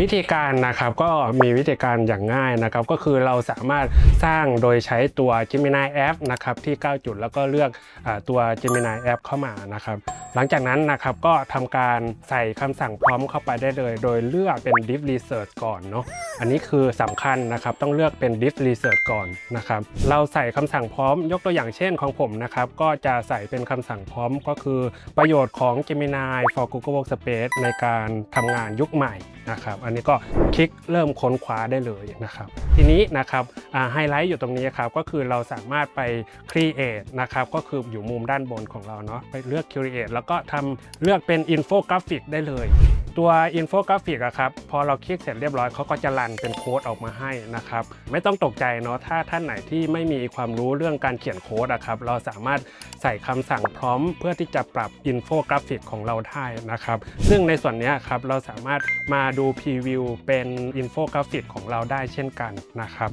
วิธีการนะครับก็มีวิธีการอย่างง่ายนะครับก็คือเราสามารถสร้างโดยใช้ตัว Gemini App นะครับที่ 9 จุดแล้วก็เลือกอตัว Gemini App เข้ามานะครับหลังจากนั้นนะครับก็ทำการใส่คำสั่งพร้อมเข้าไปได้เลย โดยเลือกเป็น Deep Research ก่อนเนาะอันนี้คือสำคัญนะครับต้องเลือกเป็น Deep Research ก่อนนะครับเราใส่คำสั่งพร้อมยกตัวอย่างเช่นของผมนะครับก็จะใส่เป็นคำสั่งพร้อมก็คือประโยชน์ของ Gemini for Google Workspace ในการทำงานยุคใหม่นะครับอันนี้ก็คลิกเริ่มค้นคว้าได้เลยนะครับ ทีนี้นะครับไฮไลท์อยู่ตรงนี้ครับก็คือเราสามารถไป Create นะครับก็คืออยู่มุมด้านบนของเราเนาะไปเลือก Create แล้วก็ทำเลือกเป็น Infographic ได้เลย ตัวอินโฟกราฟิกอะครับพอเราคลิกเสร็จเรียบร้อยเขาก็จะรันเป็นโค้ดออกมาให้นะครับไม่ต้องตกใจเนาะถ้าท่านไหนที่ไม่มีความรู้เรื่องการเขียนโค้ดอะครับเราสามารถใส่คำสั่งพร้อม เพื่อที่จะปรับอินโฟกราฟิกของเราได้นะครับซึ่งในส่วนนี้ครับเราสามารถมาดูพรีวิวเป็นอินโฟกราฟิกของเราได้เช่นกันนะครับ